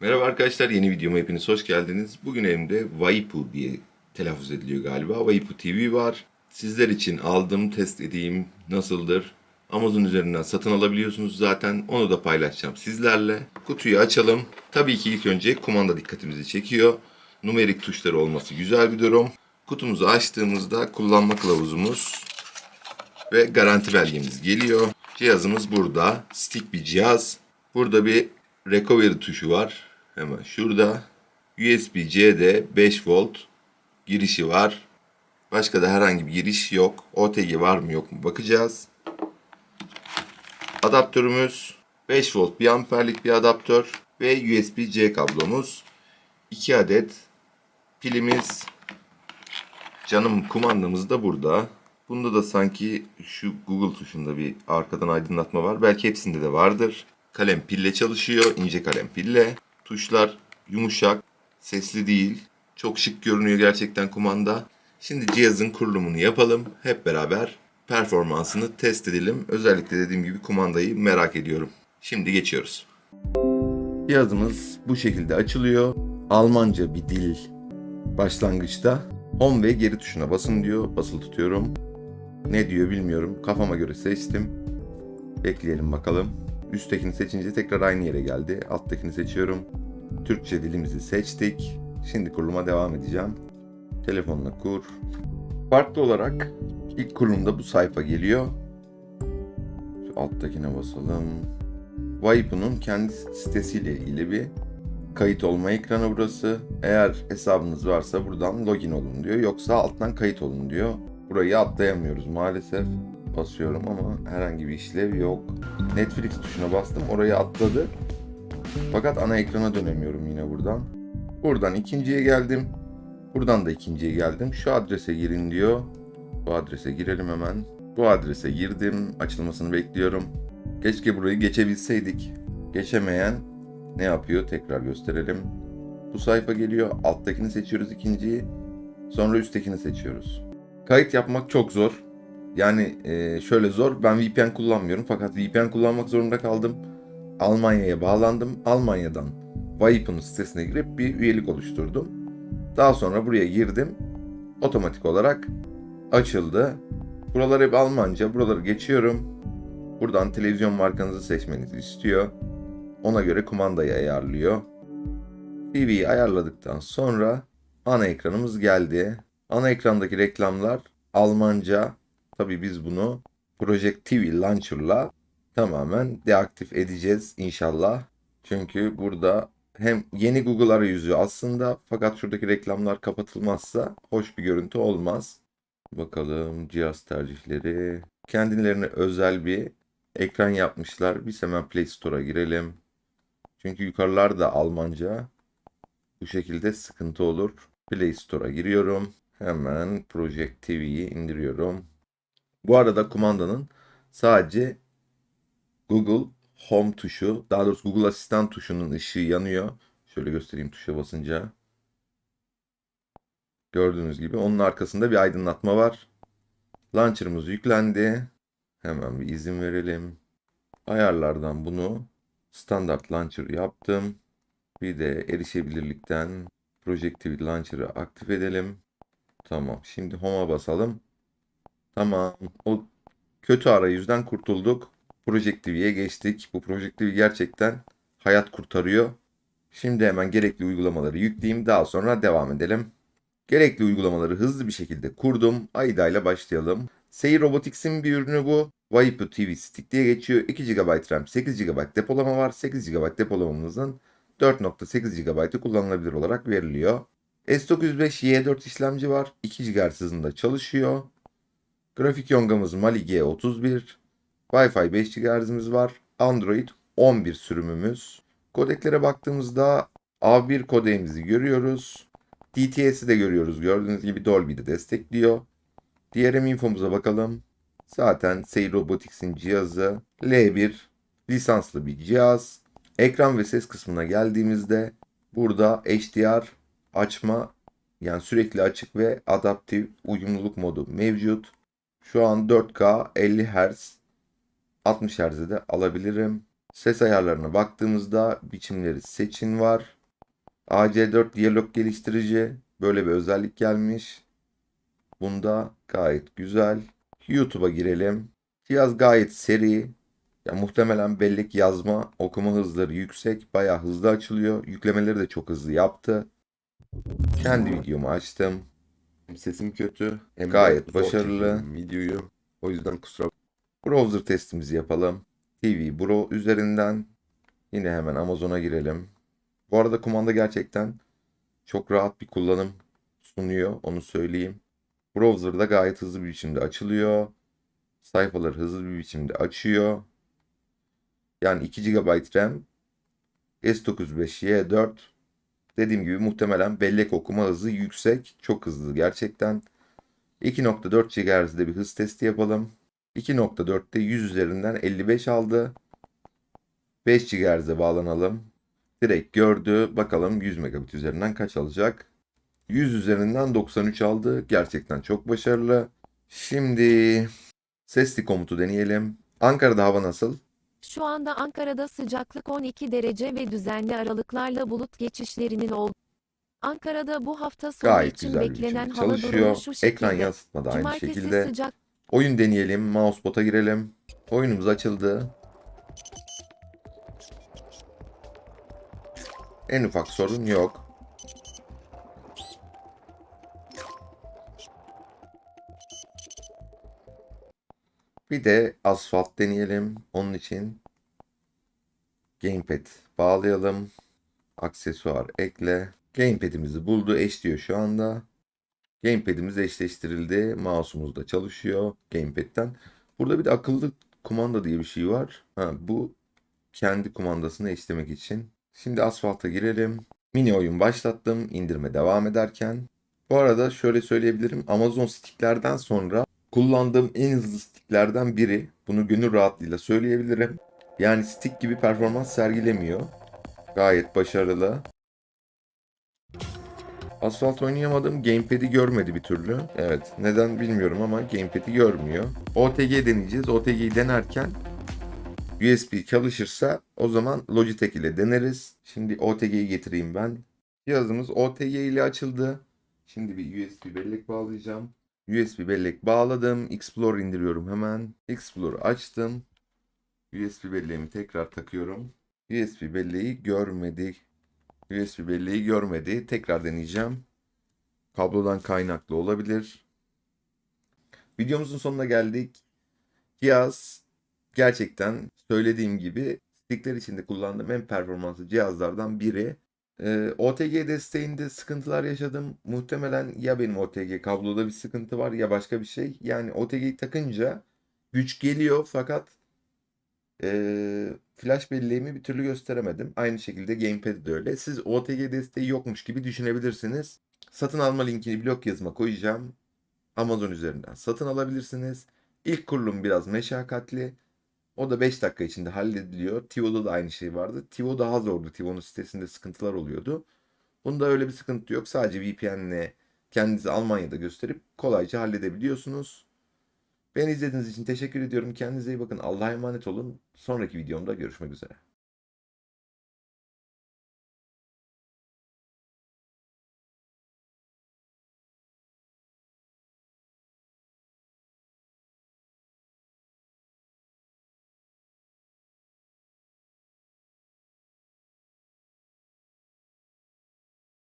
Merhaba arkadaşlar, yeni videoma hepiniz hoş geldiniz. Bugün elimde Waipu diye telaffuz ediliyor galiba. Waipu TV var. Sizler için aldım, test edeyim, nasıldır? Amazon üzerinden satın alabiliyorsunuz zaten. Onu da paylaşacağım sizlerle. Kutuyu açalım. Tabii ki ilk önce kumanda dikkatimizi çekiyor. Numerik tuşları olması güzel bir durum. Kutumuzu açtığımızda kullanma kılavuzumuz ve garanti belgemiz geliyor. Cihazımız burada. Stick bir cihaz. Burada bir recovery tuşu var. Hemen şurada. USB-C'de 5 volt girişi var. Başka da herhangi bir giriş yok. OTG var mı yok mu bakacağız. Adaptörümüz 5 volt 1 amperlik bir adaptör ve USB-C kablomuz. 2 adet pilimiz. Canım kumandamız da burada. Bunda da sanki şu Google tuşunda bir arkadan aydınlatma var. Belki hepsinde de vardır. Kalem pille çalışıyor. ince kalem pille. Tuşlar yumuşak, sesli değil. Çok şık görünüyor gerçekten kumanda. Şimdi cihazın kurulumunu yapalım. Hep beraber performansını test edelim. Özellikle dediğim gibi kumandayı merak ediyorum. Şimdi geçiyoruz. Cihazımız bu şekilde açılıyor. Almanca bir dil başlangıçta. Home ve geri tuşuna basın diyor. Basılı tutuyorum. Ne diyor bilmiyorum. Kafama göre seçtim. Bekleyelim bakalım. Üsttekini seçince tekrar aynı yere geldi. Alttakini seçiyorum. Türkçe dilimizi seçtik. Şimdi kuruluma devam edeceğim. Telefonla kur. Farklı olarak ilk kurulumda bu sayfa geliyor. Şu alttakine basalım. Waipu'nun kendi sitesiyle ilgili bir kayıt olma ekranı burası. Eğer hesabınız varsa buradan login olun diyor. Yoksa alttan kayıt olun diyor. Burayı atlayamıyoruz maalesef. Basıyorum ama herhangi bir işlev yok. Netflix tuşuna bastım. Orayı atladı. Fakat ana ekrana dönemiyorum yine buradan. Buradan ikinciye geldim. Buradan da ikinciye geldim. Şu adrese girin diyor. Bu adrese girelim hemen. Bu adrese girdim. Açılmasını bekliyorum. Keşke burayı geçebilseydik. Geçemeyen ne yapıyor? Tekrar gösterelim. Bu sayfa geliyor. Alttakini seçiyoruz ikinciyi. Sonra üsttekini seçiyoruz. Kayıt yapmak çok zor. Yani e, şöyle zor. Ben VPN kullanmıyorum fakat VPN kullanmak zorunda kaldım. Almanya'ya bağlandım. Almanya'dan Waipu'nun sitesine girip bir üyelik oluşturdum. Daha sonra buraya girdim. Otomatik olarak açıldı. Buralar hep Almanca. Buraları geçiyorum. Buradan televizyon markanızı seçmenizi istiyor. Ona göre kumandayı ayarlıyor. TV'yi ayarladıktan sonra ana ekranımız geldi. Ana ekrandaki reklamlar Almanca. Tabii biz bunu Project TV Launcher'la tamamen deaktif edeceğiz inşallah. Çünkü burada hem yeni Google arayüzü aslında fakat şuradaki reklamlar kapatılmazsa hoş bir görüntü olmaz. Bakalım cihaz tercihleri. Kendilerine özel bir ekran yapmışlar. Biz hemen Play Store'a girelim. Çünkü yukarılar da Almanca. Bu şekilde sıkıntı olur. Play Store'a giriyorum. Hemen Project TV'yi indiriyorum. Bu arada kumandanın sadece Google Home tuşu, daha doğrusu Google Asistan tuşunun ışığı yanıyor. Şöyle göstereyim tuşa basınca. Gördüğünüz gibi onun arkasında bir aydınlatma var. Launcher'ımız yüklendi. Hemen bir izin verelim. Ayarlardan bunu standart launcher yaptım. Bir de erişebilirlikten Project TV Launcher'ı aktif edelim. Tamam. Şimdi Home'a basalım. Tamam. O kötü arayüzden kurtulduk. Project TV'ye geçtik. Bu Project TV gerçekten hayat kurtarıyor. Şimdi hemen gerekli uygulamaları yükleyeyim. Daha sonra devam edelim. Gerekli uygulamaları hızlı bir şekilde kurdum. Ayda ile başlayalım. Seyir Robotics'in bir ürünü bu. Waipu TV Stick diye geçiyor. 2 GB RAM, 8 GB depolama var. 8 GB depolamamızın 4.8 GB'ı kullanılabilir olarak veriliyor. S905Y4 işlemci var. 2 GHz hızında çalışıyor. Grafik yongamız Mali G31. Wi-Fi 5 GHz'imiz var. Android 11 sürümümüz. Kodeklere baktığımızda A1 kodeğimizi görüyoruz. DTS'i de görüyoruz. Gördüğünüz gibi Dolby'de destekliyor. DRM infomuza bakalım. Zaten Seyir Robotics'in cihazı L1 lisanslı bir cihaz. Ekran ve ses kısmına geldiğimizde burada HDR açma yani sürekli açık ve adaptif uyumluluk modu mevcut. Şu an 4K 50 Hz 60 Hz'e de alabilirim. Ses ayarlarına baktığımızda biçimleri seçin var. AC4 diyalog geliştirici böyle bir özellik gelmiş. Bunda gayet güzel. YouTube'a girelim. Cihaz gayet seri. Ya muhtemelen bellek yazma, okuma hızları yüksek. Bayağı hızlı açılıyor. Yüklemeleri de çok hızlı yaptı. Kendi videomu açtım. Sesim kötü. Hem Gayet başarılı. Videoyu. O yüzden kusura Browser testimizi yapalım. TV Bro üzerinden yine hemen Amazon'a girelim. Bu arada kumanda gerçekten çok rahat bir kullanım sunuyor. Onu söyleyeyim. Browser'da gayet hızlı bir biçimde açılıyor. Sayfaları hızlı bir biçimde açıyor. Yani 2 GB RAM S95Y4 dediğim gibi muhtemelen bellek okuma hızı yüksek. Çok hızlı gerçekten. 2.4 GHz'de bir hız testi yapalım. 2.4'te 100 üzerinden 55 aldı. 5 GHz'e bağlanalım. Direkt gördü. Bakalım 100 megabit üzerinden kaç alacak? 100 üzerinden 93 aldı. Gerçekten çok başarılı. Şimdi sesli komutu deneyelim. Ankara'da hava nasıl? Şu anda Ankara'da sıcaklık 12 derece ve düzenli aralıklarla bulut geçişlerinin olduğu. Ankara'da bu hafta sonu Gayet için güzel bir beklenen biçimde hava durumu şu şekilde. Ekran yansıtma da aynı Cumartesi şekilde. sıcak Oyun deneyelim. Mousebot'a girelim. Oyunumuz açıldı. En ufak sorun yok. Bir de asfalt deneyelim. Onun için gamepad bağlayalım. Aksesuar ekle. Gamepad'imizi buldu. Eşliyor şu anda. Gamepad'imiz eşleştirildi. Mouse'umuz da çalışıyor Gamepad'den. Burada bir de akıllı kumanda diye bir şey var. Ha, bu kendi kumandasını eşlemek için. Şimdi asfalta girelim. Mini oyun başlattım. İndirme devam ederken. Bu arada şöyle söyleyebilirim. Amazon sticklerden sonra kullandığım en hızlı sticklerden biri. Bunu gönül rahatlığıyla söyleyebilirim. Yani stick gibi performans sergilemiyor. Gayet başarılı. Asfalt oynayamadım. Gamepad'i görmedi bir türlü. Evet. Neden bilmiyorum ama Gamepad'i görmüyor. OTG deneyeceğiz. OTG'yi denerken USB çalışırsa o zaman Logitech ile deneriz. Şimdi OTG'yi getireyim ben. Cihazımız OTG ile açıldı. Şimdi bir USB bellek bağlayacağım. USB bellek bağladım. Explorer indiriyorum hemen. Explorer açtım. USB belleğimi tekrar takıyorum. USB belleği görmedi. USB belleği görmedi. Tekrar deneyeceğim. Kablodan kaynaklı olabilir. Videomuzun sonuna geldik. Cihaz gerçekten söylediğim gibi stickler içinde kullandığım en performanslı cihazlardan biri. Ee, OTG desteğinde sıkıntılar yaşadım. Muhtemelen ya benim OTG kabloda bir sıkıntı var ya başka bir şey. Yani OTG'yi takınca güç geliyor fakat ee, flash belleğimi bir türlü gösteremedim. Aynı şekilde Gamepad de öyle. Siz OTG desteği yokmuş gibi düşünebilirsiniz. Satın alma linkini blog yazıma koyacağım. Amazon üzerinden satın alabilirsiniz. İlk kurulum biraz meşakkatli. O da 5 dakika içinde hallediliyor. Tivo'da da aynı şey vardı. Tivo daha zordu. Tivo'nun sitesinde sıkıntılar oluyordu. Bunda öyle bir sıkıntı yok. Sadece VPN'le kendinizi Almanya'da gösterip kolayca halledebiliyorsunuz. Beni izlediğiniz için teşekkür ediyorum. Kendinize iyi bakın. Allah'a emanet olun. Sonraki videomda görüşmek üzere.